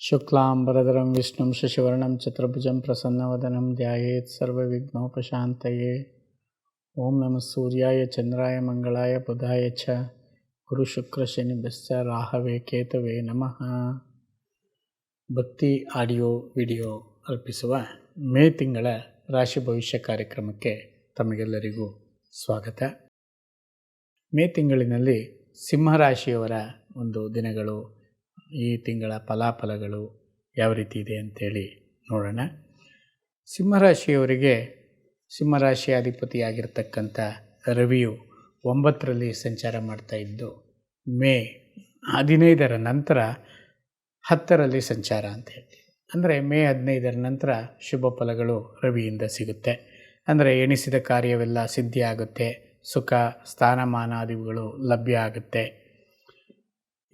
शुक्लाम्बरधरं विष्णुं शशिवर्णं चतुर्भुजं प्रसन्नवदनं ध्यायेत् सर्वविघ्नोपशान्तये ॐ नमः सूर्याय चन्द्राय मङ्गलाय बुधाय च ಗುರುಶುಕ್ರಶನಿಭ್ಯಶ್ಚ ರಾಹವೇ ಕೇತವೇ ನಮಃ ಭಕ್ತಿ ಆಡಿಯೋ ವಿಡಿಯೋ ಅರ್ಪಿಸುವ ಮೇ ತಿಂಗಳ ರಾಶಿ ಭವಿಷ್ಯ ಕಾರ್ಯಕ್ರಮಕ್ಕೆ ತಮಗೆಲ್ಲರಿಗೂ ಸ್ವಾಗತ ಮೇ ತಿಂಗಳಿನಲ್ಲಿ ಸಿಂಹರಾಶಿಯವರ ಒಂದು ದಿನಗಳು ಈ ತಿಂಗಳ ಫಲಾಫಲಗಳು ಯಾವ ರೀತಿ ಇದೆ ಅಂತೇಳಿ ನೋಡೋಣ. ಸಿಂಹರಾಶಿಯವರಿಗೆ ಸಿಂಹರಾಶಿ ಅಧಿಪತಿಯಾಗಿರ್ತಕ್ಕಂಥ ರವಿಯು ಒಂಬತ್ತರಲ್ಲಿ ಸಂಚಾರ ಮಾಡ್ತಾ ಇದ್ದು, ಮೇ ಹದಿನೈದರ ನಂತರ ಹತ್ತರಲ್ಲಿ ಸಂಚಾರ ಅಂತ ಹೇಳ್ತೀವಿ. ಅಂದರೆ ಮೇ ಹದಿನೈದರ ನಂತರ ಶುಭ ಫಲಗಳು ರವಿಯಿಂದ ಸಿಗುತ್ತೆ. ಅಂದರೆ ಎಣಿಸಿದ ಕಾರ್ಯವೆಲ್ಲ ಸಿದ್ಧಿಯಾಗುತ್ತೆ, ಸುಖ ಸ್ಥಾನಮಾನಾದಿಗಳು ಲಭ್ಯ ಆಗುತ್ತೆ.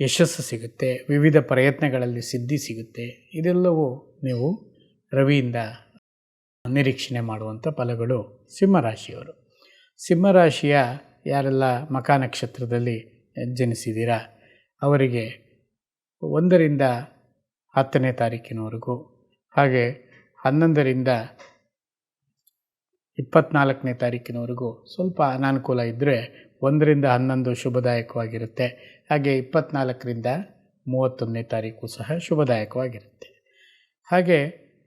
ಯಶಸ್ಸು ಸಿಗುತ್ತೆ, ವಿವಿಧ ಪ್ರಯತ್ನಗಳಲ್ಲಿ ಸಿದ್ಧಿ ಸಿಗುತ್ತೆ. ಇದೆಲ್ಲವೂ ನೀವು ರವಿಯಿಂದ ನಿರೀಕ್ಷಣೆ ಮಾಡುವಂಥ ಫಲಗಳು ಸಿಂಹರಾಶಿಯವರು. ಸಿಂಹರಾಶಿಯ ಯಾರೆಲ್ಲ ಮಕ ನಕ್ಷತ್ರದಲ್ಲಿ ಜನಿಸಿದ್ದೀರಾ, ಅವರಿಗೆ ಒಂದರಿಂದ ಹತ್ತನೇ ತಾರೀಕಿನವರೆಗೂ, ಹಾಗೆ ಹನ್ನೊಂದರಿಂದ ಇಪ್ಪತ್ತ್ನಾಲ್ಕನೇ ತಾರೀಕಿನವರೆಗೂ ಸ್ವಲ್ಪ ಅನಾನುಕೂಲ ಇದ್ದರೆ ಒಂದರಿಂದ ಹನ್ನೊಂದು ಶುಭದಾಯಕವಾಗಿರುತ್ತೆ. ಹಾಗೆ ಇಪ್ಪತ್ನಾಲ್ಕರಿಂದ ಮೂವತ್ತೊಂದನೇ ತಾರೀಕು ಸಹ ಶುಭದಾಯಕವಾಗಿರುತ್ತೆ. ಹಾಗೆ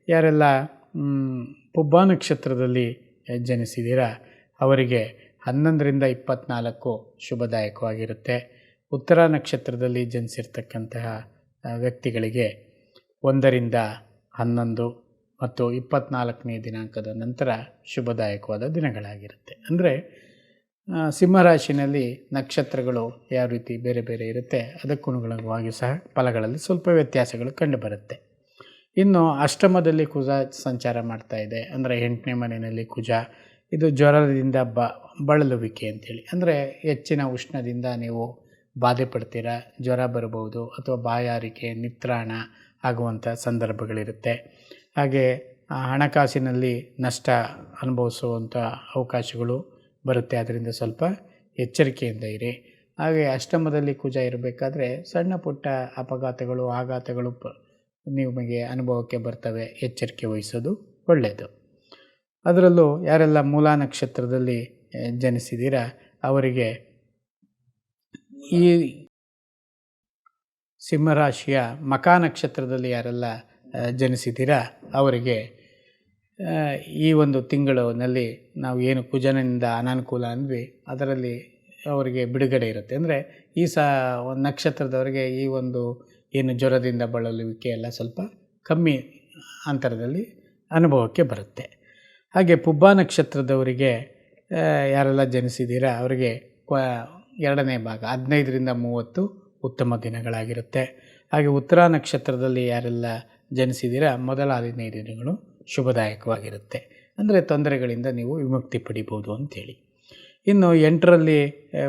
ಯಾರೆಲ್ಲ ಪುಬ್ಬ ನಕ್ಷತ್ರದಲ್ಲಿ ಜನಿಸಿದ್ದೀರಾ ಅವರಿಗೆ ಹನ್ನೊಂದರಿಂದ ಇಪ್ಪತ್ತ್ನಾಲ್ಕು ಶುಭದಾಯಕವಾಗಿರುತ್ತೆ. ಉತ್ತರ ನಕ್ಷತ್ರದಲ್ಲಿ ಜನಿಸಿರ್ತಕ್ಕಂತಹ ವ್ಯಕ್ತಿಗಳಿಗೆ ಒಂದರಿಂದ ಹನ್ನೊಂದು ಮತ್ತು ಇಪ್ಪತ್ತ್ನಾಲ್ಕನೇ ದಿನಾಂಕದ ನಂತರ ಶುಭದಾಯಕವಾದ ದಿನಗಳಾಗಿರುತ್ತೆ. ಅಂದರೆ ಸಿಂಹರಾಶಿನಲ್ಲಿ ನಕ್ಷತ್ರಗಳು ಯಾವ ರೀತಿ ಬೇರೆ ಬೇರೆ ಇರುತ್ತೆ ಅದಕ್ಕನುಗುಣವಾಗಿ ಸಹ ಫಲಗಳಲ್ಲಿ ಸ್ವಲ್ಪ ವ್ಯತ್ಯಾಸಗಳು ಕಂಡುಬರುತ್ತೆ ಇನ್ನು ಅಷ್ಟಮದಲ್ಲಿ ಕುಜ ಸಂಚಾರ ಮಾಡ್ತಾ ಇದೆ. ಅಂದರೆ ಎಂಟನೇ ಮನೆಯಲ್ಲಿ ಕುಜ, ಇದು ಜ್ವರದಿಂದ ಬ, ಬಳಲುವಿಕೆ ಅಂತೇಳಿ. ಅಂದರೆ ಹೆಚ್ಚಿನ ಉಷ್ಣದಿಂದ ನೀವು ಬಾಧೆ ಪಡ್ತೀರಾ, ಜ್ವರ ಬರಬಹುದು ಅಥವಾ ಬಾಯಾರಿಕೆ, ನಿತ್ರಾಣ ಆಗುವಂಥ ಸಂದರ್ಭಗಳಿರುತ್ತೆ. ಹಾಗೆ ಹಣಕಾಸಿನಲ್ಲಿ ನಷ್ಟ ಅನುಭವಿಸುವಂಥ ಅವಕಾಶಗಳು ಬರುತ್ತೆ. ಅದರಿಂದ ಸ್ವಲ್ಪ ಎಚ್ಚರಿಕೆಯಿಂದ ಇರಿ. ಹಾಗೆ ಅಷ್ಟಮದಲ್ಲಿ ಕುಜ ಇರಬೇಕಾದ್ರೆ ಸಣ್ಣ ಪುಟ್ಟ ಅಪಘಾತಗಳು, ಆಘಾತಗಳು ನಿಮಗೆ ಅನುಭವಕ್ಕೆ ಬರ್ತವೆ. ಎಚ್ಚರಿಕೆ ವಹಿಸೋದು ಒಳ್ಳೆಯದು. ಅದರಲ್ಲೂ ಯಾರೆಲ್ಲ ಮೂಲ ನಕ್ಷತ್ರದಲ್ಲಿ ಜನಿಸಿದ್ದೀರಾ ಅವರಿಗೆ ಈ ಸಿಂಹರಾಶಿಯ ಮಕಾ ನಕ್ಷತ್ರದಲ್ಲಿ ಯಾರೆಲ್ಲ ಜನಿಸಿದ್ದೀರಾ ಅವರಿಗೆ ಈ ಒಂದು ತಿಂಗಳಿನಲ್ಲಿ ನಾವು ಏನು ಕುಜನಿಂದ ಅನಾನುಕೂಲ ಅಂದ್ವಿ ಅದರಲ್ಲಿ ಅವರಿಗೆ ಬಿಡುಗಡೆ ಇರುತ್ತೆ. ಅಂದರೆ ಈ ಸ, ಒಂದು ನಕ್ಷತ್ರದವರಿಗೆ ಈ ಒಂದು ಏನು ಜ್ವರದಿಂದ ಬಳಲುವಿಕೆ ಎಲ್ಲ ಸ್ವಲ್ಪ ಕಮ್ಮಿ ಅಂತರದಲ್ಲಿ ಅನುಭವಕ್ಕೆ ಬರುತ್ತೆ. ಹಾಗೆ ಪುಬ್ಬ ನಕ್ಷತ್ರದವರಿಗೆ ಯಾರೆಲ್ಲ ಜನಿಸಿದ್ದೀರಾ, ಅವರಿಗೆ ಕ್ವ, ಎರಡನೇ ಭಾಗ, ಹದಿನೈದರಿಂದ ಮೂವತ್ತು ಉತ್ತಮ ದಿನಗಳಾಗಿರುತ್ತೆ. ಹಾಗೆ ಉತ್ತರ ನಕ್ಷತ್ರದಲ್ಲಿ ಯಾರೆಲ್ಲ ಜನಿಸಿದ್ದೀರಾ, ಮೊದಲ ಹದಿನೈದು ದಿನಗಳು ಶುಭದಾಯಕವಾಗಿರುತ್ತೆ. ಅಂದರೆ ತೊಂದರೆಗಳಿಂದ ನೀವು ವಿಮುಕ್ತಿ ಪಡಿಬೋದು ಅಂಥೇಳಿ. ಇನ್ನು ಎಂಟರಲ್ಲಿ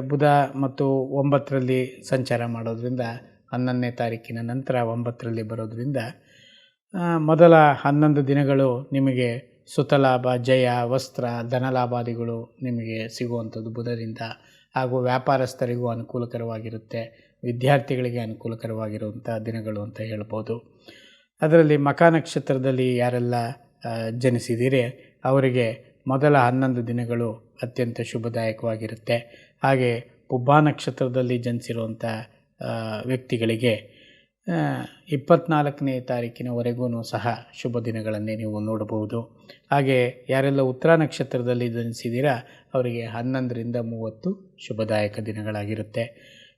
ಬುಧ ಮತ್ತು ಒಂಬತ್ತರಲ್ಲಿ ಸಂಚಾರ ಮಾಡೋದರಿಂದ, ಹನ್ನೊಂದನೇ ತಾರೀಕಿನ ನಂತರ ಒಂಬತ್ತರಲ್ಲಿ ಬರೋದರಿಂದ ಮೊದಲ ಹನ್ನೊಂದು ದಿನಗಳು ನಿಮಗೆ ಸುತಲಾಭ, ಜಯ, ವಸ್ತ್ರ, ಧನಲಾಭಾದಿಗಳು ನಿಮಗೆ ಸಿಗುವಂಥದ್ದು ಬುಧದಿಂದ. ಹಾಗೂ ವ್ಯಾಪಾರಸ್ಥರಿಗೂ ಅನುಕೂಲಕರವಾಗಿರುತ್ತೆ. ವಿದ್ಯಾರ್ಥಿಗಳಿಗೆ ಅನುಕೂಲಕರವಾಗಿರುವಂಥ ದಿನಗಳು ಅಂತ ಹೇಳ್ಬೋದು. ಅದರಲ್ಲಿ ಮಕ ನಕ್ಷತ್ರದಲ್ಲಿ ಯಾರೆಲ್ಲ ಜನಿಸಿದ್ದೀರಿ ಅವರಿಗೆ ಮೊದಲ ಹನ್ನೊಂದು ದಿನಗಳು ಅತ್ಯಂತ ಶುಭದಾಯಕವಾಗಿರುತ್ತೆ. ಹಾಗೆ ಪುಬ್ಬ ನಕ್ಷತ್ರದಲ್ಲಿ ಜನಿಸಿರುವಂಥ ವ್ಯಕ್ತಿಗಳಿಗೆ ಇಪ್ಪತ್ತ್ನಾಲ್ಕನೇ ತಾರೀಕಿನವರೆಗೂ ಸಹ ಶುಭ ದಿನಗಳನ್ನೇ ನೀವು ನೋಡಬಹುದು. ಹಾಗೆ ಯಾರೆಲ್ಲ ಉತ್ತರ ನಕ್ಷತ್ರದಲ್ಲಿ ಜನಿಸಿದ್ದೀರಾ ಅವರಿಗೆ ಹನ್ನೊಂದರಿಂದ ಮೂವತ್ತು ಶುಭದಾಯಕ ದಿನಗಳಾಗಿರುತ್ತೆ.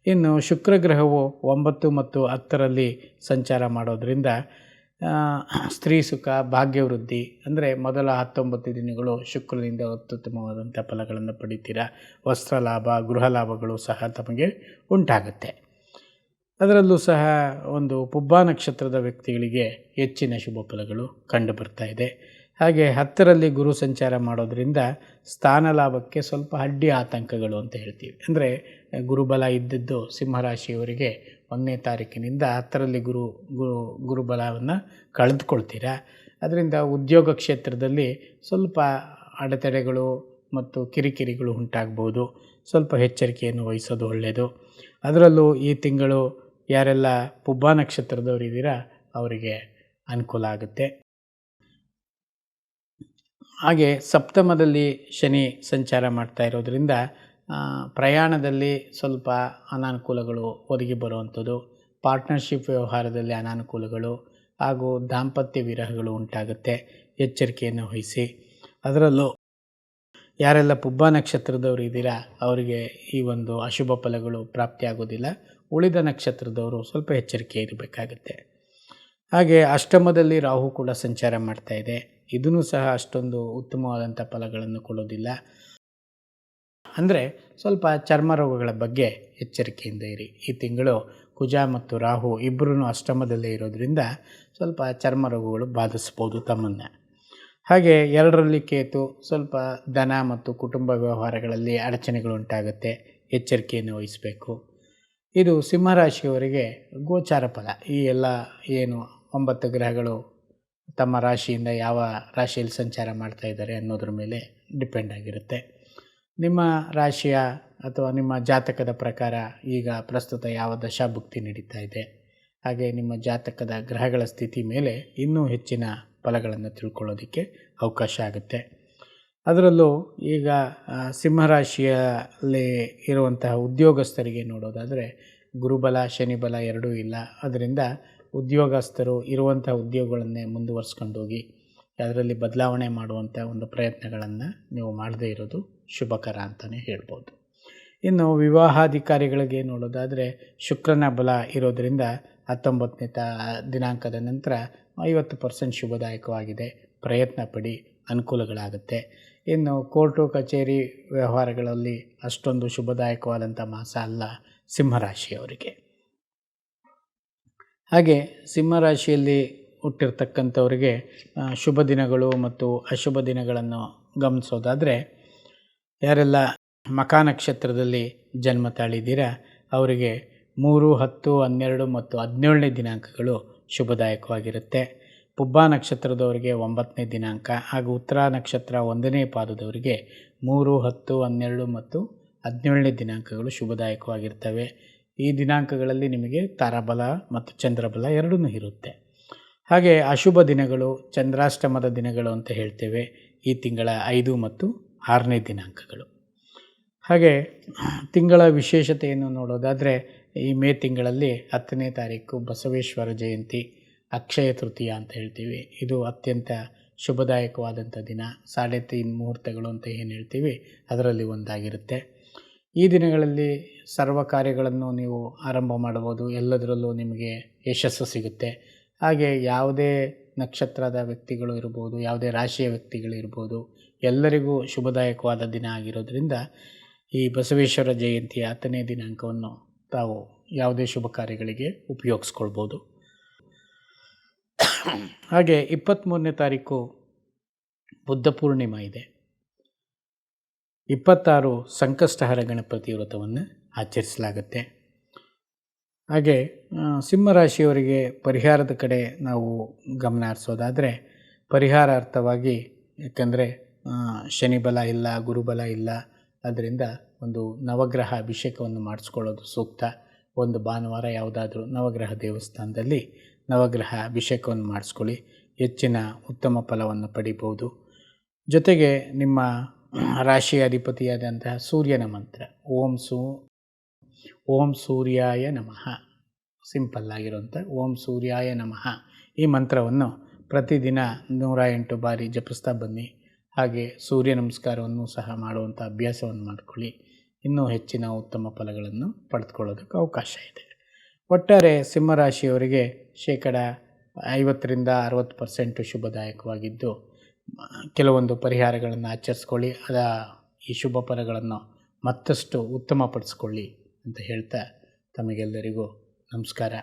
ಇನ್ನು ಶುಕ್ರ ಗ್ರಹವು ಒಂಬತ್ತು ಮತ್ತು ಹತ್ತರಲ್ಲಿ ಸಂಚಾರ ಮಾಡೋದರಿಂದ ಸ್ತ್ರೀ ಸುಖ ಭಾಗ್ಯವೃದ್ಧಿ ಅಂದರೆ ಮೊದಲ ಹತ್ತೊಂಬತ್ತು ದಿನಗಳು ಶುಕ್ರನಿಂದ ಅತ್ಯುತ್ತಮವಾದಂಥ ಫಲಗಳನ್ನು ಪಡಿತೀರಾ? ವಸ್ತ್ರ ಲಾಭ, ಗೃಹ ಲಾಭಗಳು ಸಹ ತಮಗೆ ಉಂಟಾಗುತ್ತೆ. ಅದರಲ್ಲೂ ಸಹ ಒಂದು ಪುಬ್ಬ ನಕ್ಷತ್ರದ ವ್ಯಕ್ತಿಗಳಿಗೆ ಹೆಚ್ಚಿನ ಶುಭ ಫಲಗಳು ಕಂಡು ಬರ್ತಾ ಇದೆ. ಹಾಗೆ ಹತ್ತರಲ್ಲಿ ಗುರು ಸಂಚಾರ ಮಾಡೋದರಿಂದ ಸ್ಥಾನ ಲಾಭಕ್ಕೆ ಸ್ವಲ್ಪ ಅಡ್ಡಿ ಆತಂಕಗಳು ಅಂತ ಹೇಳ್ತೀವಿ. ಅಂದರೆ ಗುರುಬಲ ಇದ್ದದ್ದು ಸಿಂಹರಾಶಿಯವರಿಗೆ ಒಂದನೇ ತಾರೀಕಿನಿಂದ ಹತ್ತರಲ್ಲಿ ಗುರು ಗುರು ಗುರುಬಲವನ್ನು ಕಳೆದುಕೊಳ್ತೀರಾ? ಅದರಿಂದ ಉದ್ಯೋಗ ಕ್ಷೇತ್ರದಲ್ಲಿ ಸ್ವಲ್ಪ ಅಡೆತಡೆಗಳು ಮತ್ತು ಕಿರಿಕಿರಿಗಳು ಉಂಟಾಗ್ಬೋದು. ಸ್ವಲ್ಪ ಎಚ್ಚರಿಕೆಯನ್ನು ವಹಿಸೋದು ಒಳ್ಳೆಯದು ಅದರಲ್ಲೂ ಈ ತಿಂಗಳು ಯಾರೆಲ್ಲ ಪುಬ್ಬ ನಕ್ಷತ್ರದವರಿದ್ದೀರಾ ಅವರಿಗೆ ಅನುಕೂಲ ಆಗುತ್ತೆ. ಹಾಗೆ ಸಪ್ತಮದಲ್ಲಿ ಶನಿ ಸಂಚಾರ ಮಾಡ್ತಾ ಇರೋದ್ರಿಂದ ಪ್ರಯಾಣದಲ್ಲಿ ಸ್ವಲ್ಪ ಅನಾನುಕೂಲಗಳು ಒದಗಿ ಬರುವಂಥದ್ದು ಪಾರ್ಟ್ನರ್ಶಿಪ್ ವ್ಯವಹಾರದಲ್ಲಿ ಅನಾನುಕೂಲಗಳು ಹಾಗೂ ದಾಂಪತ್ಯ ವಿರಹಗಳು ಉಂಟಾಗುತ್ತೆ. ಎಚ್ಚರಿಕೆಯನ್ನು ವಹಿಸಿ. ಅದರಲ್ಲೂ ಯಾರೆಲ್ಲ ಪುಬ್ಬ ನಕ್ಷತ್ರದವರು ಇದ್ದೀರಾ, ಅವರಿಗೆ ಈ ಒಂದು ಅಶುಭ ಫಲಗಳು ಪ್ರಾಪ್ತಿಯಾಗೋದಿಲ್ಲ. ಉಳಿದ ನಕ್ಷತ್ರದವರು ಸ್ವಲ್ಪ ಎಚ್ಚರಿಕೆ ಇರಬೇಕಾಗುತ್ತೆ. ಹಾಗೆ ಅಷ್ಟಮದಲ್ಲಿ ರಾಹು ಕೂಡ ಸಂಚಾರ ಮಾಡ್ತಾ ಇದೆ. ಇದೂ ಸಹ ಅಷ್ಟೊಂದು ಉತ್ತಮವಾದಂಥ ಫಲಗಳನ್ನು ಕೊಡೋದಿಲ್ಲ. ಅಂದರೆ ಸ್ವಲ್ಪ ಚರ್ಮ ರೋಗಗಳ ಬಗ್ಗೆ ಎಚ್ಚರಿಕೆಯಿಂದ ಇರಿ. ಈ ತಿಂಗಳು ಕುಜ ಮತ್ತು ರಾಹು ಇಬ್ಬರೂ ಅಷ್ಟಮದಲ್ಲೇ ಇರೋದ್ರಿಂದ ಸ್ವಲ್ಪ ಚರ್ಮ ರೋಗಗಳು ಬಾಧಿಸ್ಬೋದು ತಮ್ಮನ್ನು. ಹಾಗೆ ಎರಡರಲ್ಲಿ ಕೇತು ಸ್ವಲ್ಪ ದನ ಮತ್ತು ಕುಟುಂಬ ವ್ಯವಹಾರಗಳಲ್ಲಿ ಅಡಚಣೆಗಳು ಉಂಟಾಗುತ್ತೆ. ಎಚ್ಚರಿಕೆಯನ್ನು ವಹಿಸಬೇಕು. ಇದು ಸಿಂಹರಾಶಿಯವರಿಗೆ ಗೋಚಾರ ಫಲ. ಈ ಎಲ್ಲ ಏನು ಒಂಬತ್ತು ಗ್ರಹಗಳು ತಮ್ಮ ರಾಶಿಯಿಂದ ಯಾವ ರಾಶಿಯಲ್ಲಿ ಸಂಚಾರ ಮಾಡ್ತಾ ಇದ್ದಾರೆ ಅನ್ನೋದ್ರ ಮೇಲೆ ಡಿಪೆಂಡ್ ಆಗಿರುತ್ತೆ. ನಿಮ್ಮ ರಾಶಿಯ ಅಥವಾ ನಿಮ್ಮ ಜಾತಕದ ಪ್ರಕಾರ ಈಗ ಪ್ರಸ್ತುತ ಯಾವ ದಶಾಭುಕ್ತಿ ನಡೀತಾ ಇದೆ? ಹಾಗೆ ನಿಮ್ಮ ಜಾತಕದ ಗ್ರಹಗಳ ಸ್ಥಿತಿ ಮೇಲೆ ಇನ್ನೂ ಹೆಚ್ಚಿನ ಫಲಗಳನ್ನು ತಿಳ್ಕೊಳ್ಳೋದಕ್ಕೆ ಅವಕಾಶ ಆಗುತ್ತೆ. ಅದರಲ್ಲೂ ಈಗ ಸಿಂಹರಾಶಿಯಲ್ಲಿ ಇರುವಂತಹ ಉದ್ಯೋಗಸ್ಥರಿಗೆ ನೋಡೋದಾದರೆ, ಗುರುಬಲ, ಶನಿಬಲ ಎರಡೂ ಇಲ್ಲ. ಅದರಿಂದ ಉದ್ಯೋಗಸ್ಥರು ಇರುವಂತಹ ಉದ್ಯೋಗಗಳನ್ನೇ ಮುಂದುವರ್ಸ್ಕೊಂಡೋಗಿ ಅದರಲ್ಲಿ ಬದಲಾವಣೆ ಮಾಡುವಂಥ ಒಂದು ಪ್ರಯತ್ನಗಳನ್ನು ನೀವು ಮಾಡದೇ ಇರೋದು ಶುಭಕರ ಅಂತಲೇ ಹೇಳ್ಬೋದು. ಇನ್ನು ವಿವಾಹಾಧಿಕಾರಿಗಳಿಗೆ ನೋಡೋದಾದರೆ ಶುಕ್ರನ ಬಲ ಇರೋದರಿಂದ ಹತ್ತೊಂಬತ್ತನೇ ತ, ದಿನಾಂಕದ ನಂತರ ಐವತ್ತು ಪರ್ಸೆಂಟ್ ಶುಭದಾಯಕವಾಗಿದೆ. ಪ್ರಯತ್ನ ಪಡಿ, ಅನುಕೂಲಗಳಾಗುತ್ತೆ. ಇನ್ನು ಕೋರ್ಟು, ಕಚೇರಿ ವ್ಯವಹಾರಗಳಲ್ಲಿ ಅಷ್ಟೊಂದು ಶುಭದಾಯಕವಾದಂಥ ಮಾಸ ಅಲ್ಲ ಸಿಂಹರಾಶಿಯವರಿಗೆ. ಹಾಗೆ ಸಿಂಹರಾಶಿಯಲ್ಲಿ ಹುಟ್ಟಿರ್ತಕ್ಕಂಥವರಿಗೆ ಶುಭ ದಿನಗಳು ಮತ್ತು ಅಶುಭ ದಿನಗಳನ್ನು ಗಮನಿಸೋದಾದರೆ ಯಾರೆಲ್ಲ ಮಕಾ ನಕ್ಷತ್ರದಲ್ಲಿ ಜನ್ಮ ತಾಳಿದ್ದೀರಾ, ಅವರಿಗೆ ಮೂರು, ಹತ್ತು, ಹನ್ನೆರಡು ಮತ್ತು ಹದಿನೇಳನೇ ದಿನಾಂಕಗಳು ಶುಭದಾಯಕವಾಗಿರುತ್ತೆ. ಪುಬ್ಬ ನಕ್ಷತ್ರದವರಿಗೆ ಒಂಬತ್ತನೇ ದಿನಾಂಕ ಹಾಗೂ ಉತ್ತರ ನಕ್ಷತ್ರ ಒಂದನೇ ಪಾದದವರಿಗೆ ಮೂರು, ಹತ್ತು, ಹನ್ನೆರಡು ಮತ್ತು ಹದಿನೇಳನೇ ದಿನಾಂಕಗಳು ಶುಭದಾಯಕವಾಗಿರ್ತವೆ. ಈ ದಿನಾಂಕಗಳಲ್ಲಿ ನಿಮಗೆ ತಾರಾಬಲ ಮತ್ತು ಚಂದ್ರಬಲ ಎರಡೂ ಇರುತ್ತೆ. ಹಾಗೆ ಅಶುಭ ದಿನಗಳು, ಚಂದ್ರಾಷ್ಟಮದ ದಿನಗಳು ಅಂತ ಹೇಳ್ತೇವೆ. ಈ ತಿಂಗಳ ಐದು ಮತ್ತು ಆರನೇ ದಿನಾಂಕಗಳು. ಹಾಗೆ ತಿಂಗಳ ವಿಶೇಷತೆಯನ್ನು ನೋಡೋದಾದರೆ ಈ ಮೇ ತಿಂಗಳಲ್ಲಿ ಹತ್ತನೇ ತಾರೀಕು ಬಸವೇಶ್ವರ ಜಯಂತಿ, ಅಕ್ಷಯ ತೃತೀಯ ಅಂತ ಹೇಳ್ತೀವಿ. ಇದು ಅತ್ಯಂತ ಶುಭದಾಯಕವಾದಂಥ ದಿನ. ಸಾಡೆ ತೀನ್ ಮುಹೂರ್ತಗಳು ಅಂತ ಏನು ಹೇಳ್ತೀವಿ? ಅದರಲ್ಲಿ ಒಂದಾಗಿರುತ್ತೆ. ಈ ದಿನಗಳಲ್ಲಿ ಸರ್ವ ಕಾರ್ಯಗಳನ್ನು ನೀವು ಆರಂಭ ಮಾಡಬಹುದು. ಎಲ್ಲದರಲ್ಲೂ ನಿಮಗೆ ಯಶಸ್ಸು ಸಿಗುತ್ತೆ. ಹಾಗೆ ಯಾವುದೇ ನಕ್ಷತ್ರದ ವ್ಯಕ್ತಿಗಳು ಇರ್ಬೋದು, ಯಾವುದೇ ರಾಶಿಯ ವ್ಯಕ್ತಿಗಳು ಇರ್ಬೋದು, ಎಲ್ಲರಿಗೂ ಶುಭದಾಯಕವಾದ ದಿನ ಆಗಿರೋದ್ರಿಂದ ಈ ಬಸವೇಶ್ವರ ಜಯಂತಿಯ ಹತ್ತನೇ ದಿನಾಂಕವನ್ನು ತಾವು ಯಾವುದೇ ಶುಭ ಕಾರ್ಯಗಳಿಗೆ ಉಪಯೋಗಿಸ್ಕೊಳ್ಬೋದು. ಹಾಗೆ ಇಪ್ಪತ್ತ್ಮೂರನೇ ತಾರೀಕು ಬುದ್ಧ ಪೂರ್ಣಿಮಾ ಇದೆ. ಇಪ್ಪತ್ತಾರು ಸಂಕಷ್ಟಹರ ಗಣಪತಿ ವ್ರತವನ್ನು ಆಚರಿಸಲಾಗುತ್ತೆ. ಹಾಗೆ ಸಿಂಹರಾಶಿಯವರಿಗೆ ಪರಿಹಾರದ ಕಡೆ ನಾವು ಗಮನ ಹರಿಸೋದಾದರೆ ಪರಿಹಾರಾರ್ಥವಾಗಿ ಯಾಕಂದರೆ ಶನಿಬಲ ಇಲ್ಲ ಗುರುಬಲ ಇಲ್ಲ, ಅದರಿಂದ ಒಂದು ನವಗ್ರಹ ಅಭಿಷೇಕವನ್ನು ಮಾಡಿಸ್ಕೊಳ್ಳೋದು ಸೂಕ್ತ. ಒಂದು ಭಾನುವಾರ ಯಾವುದಾದ್ರೂ ನವಗ್ರಹ ದೇವಸ್ಥಾನದಲ್ಲಿ ನವಗ್ರಹ ಅಭಿಷೇಕವನ್ನು ಮಾಡಿಸ್ಕೊಳ್ಳಿ. ಹೆಚ್ಚಿನ ಉತ್ತಮ ಫಲವನ್ನು ಪಡಿಬೋದು ಜೊತೆಗೆ ನಿಮ್ಮ ರಾಶಿಯ ಅಧಿಪತಿಯಾದಂತಹ ಸೂರ್ಯನ ಮಂತ್ರ, ಓಂ ಸೂ, ಓಂ ಸೂರ್ಯಾಯ ನಮಃ. ಸಿಂಪಲ್ ಆಗಿರುವಂಥ ಓಂ ಸೂರ್ಯಾಯ ನಮಃ ಈ ಮಂತ್ರವನ್ನು ಪ್ರತಿದಿನ ನೂರ ಎಂಟು ಬಾರಿ ಜಪಿಸ್ತಾ ಬನ್ನಿ. ಹಾಗೆ ಸೂರ್ಯ ನಮಸ್ಕಾರವನ್ನು ಸಹ ಮಾಡುವಂಥ ಅಭ್ಯಾಸವನ್ನು ಮಾಡಿಕೊಳ್ಳಿ. ಇನ್ನೂ ಹೆಚ್ಚಿನ ಉತ್ತಮ ಫಲಗಳನ್ನು ಪಡೆದುಕೊಳ್ಳೋದಕ್ಕೆ ಅವಕಾಶ ಇದೆ. ಒಟ್ಟಾರೆ ಸಿಂಹರಾಶಿಯವರಿಗೆ ಶೇಕಡ ಐವತ್ತರಿಂದ ಅರವತ್ತು ಪರ್ಸೆಂಟು ಶುಭದಾಯಕವಾಗಿದ್ದು, ಕೆಲವೊಂದು ಪರಿಹಾರಗಳನ್ನು ಆಚರಿಸ್ಕೊಳ್ಳಿ. ಅದ ಈ ಶುಭ ಫಲಗಳನ್ನು ಮತ್ತಷ್ಟು ಉತ್ತಮಪಡಿಸ್ಕೊಳ್ಳಿ ಅಂತ ಹೇಳ್ತಾ ತಮಗೆಲ್ಲರಿಗೂ ನಮಸ್ಕಾರ.